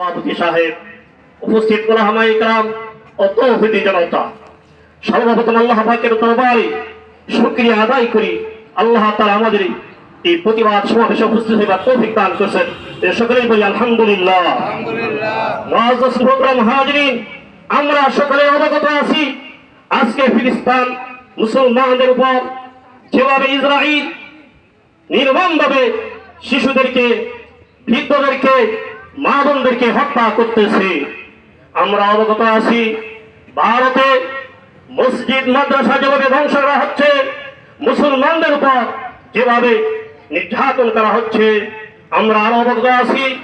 সভাপতি সাহেব উপস্থিত গোলাহামা ইকরাম ও তৌহিদি জনতা। সর্বপ্রথম আল্লাহ পাকের দরবারে শুকরিয়া আদায় করি। আল্লাহ তাআলা আমাদের এই প্রতিবাদ সমাবেশে উপস্থিত হইবার তৌফিক দান করছেন। এ সকলেই বলি আলহামদুলিল্লাহ। আমরা সকলে অবগত আছি। আজকে ফিলিস্তান মুসলমানদের উপর যেভাবে ইসরায়েল নির্মমভাবে শিশুদেরকে বৃদ্ধদেরকে মা বোনদেরকে হত্যা করতেছে। আমরা অবগত আছি, ভারতে মসজিদ, মাদ্রাসা যেভাবে ধ্বংস করা হচ্ছে, মুসলমানদের উপর যেভাবে নির্যাতন করা হচ্ছে, আমরা আরও অবগত আছি,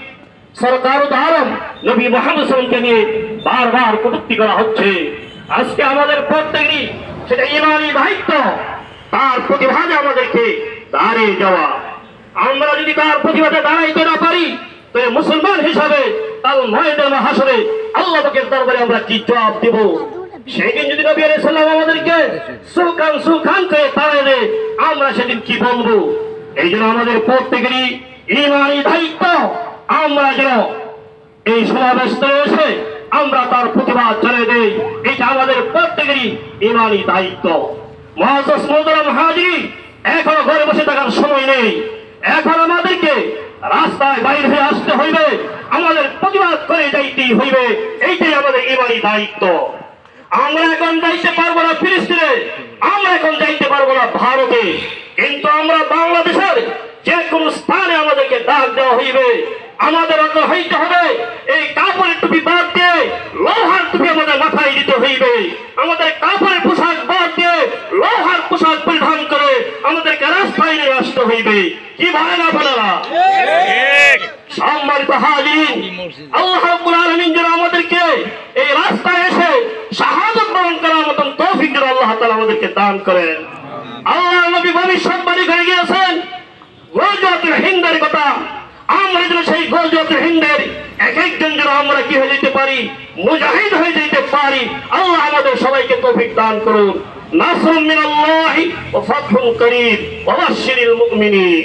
সরকার উদাহরণ নবী মোহাম্মদ সাল্লামকে নিয়ে বারবার কটূক্তি করা হচ্ছে। আজকে আমাদের প্রত্যেকই সেটা ইমানি দায়িত্ব, তার প্রতিবাদে আমাদেরকে দাঁড়িয়ে যাওয়া। আমরা যদি তার প্রতিবাদে দাঁড়াইতে না পারি মুসলমান হিসাবে তার ময়দান হাসরে আল্লাহ পাকের দরবারে আমরা কি জবাব দেব? সেদিন যদি নবী আলাইহিস সালাম আমাদেরকে সুলকান সুলকান করে তাড়াইলে আমরা সেদিন কি বলব? এই জন্য আমাদের প্রত্যেকেরই ইমানি দায়িত্ব। আমরা যেন এই সমাবেশ এসে আমরা তার প্রতিবাদ জানিয়ে দেই। এটা আমাদের প্রত্যেকেরই ইমানি দায়িত্ব। মহাজাস মোহতারাম হাজিরি এখনও ঘরে বসে থাকার সময় নেই। এখন আমাদেরকে রাস্তায় বাইরে হয়ে আসতে হইবে। আমাদের প্রতিবাদ করে যাইতেই হইবে। এইটাই আমাদের এবারই দায়িত্ব। আমরা এখন যাইতে পারব না ফিলিস্তিনে। আমরা এখন যাইতে পারব না ভারতে। কিন্তু আমরা বাংলাদেশের যে কোনো স্থানে আমাদেরকে ডাক দেওয়া হইবে। আমাদের অগ্র হইতে হবে। এই কাপড়ের টুপি বাদ দিয়ে লোহার টুপি আমাদের মাথায় দিতে হইবে। আমাদের কাপড়ের পোশাক বাদ দিয়ে লোহার পোশাক পরিধান করে আমাদেরকে রাস্তায় নিয়ে আসতে হইবে। কি ভাই না। বলেরা সম্মানিত হাজির আল্লাহ রাব্বুল আলামিন যেন আমাদেরকে এই রাস্তায় এসে শাহাদত বরণ করার মতন তৌফিক যেন আল্লাহ তাআলা আমাদেরকে দান করেন। আল্লাহ নবী ভবিষ্যৎবাণী করে গিয়েছেন গোলজাতুল হিন্দের কথা। আমরা যেন সেই গোলজাতুল হিন্দের এক একজন যেন আমরা কি হয়ে যেতে পারি মুজাহিদ হয়ে যেতে পারি আল্লাহ আমাদের সবাইকে তৌফিক দান করুন। নাসরুম মিনাল্লাহি ওয়া ফাতহুন করিম। ওয়া বাশশিরিল মুমিনিন।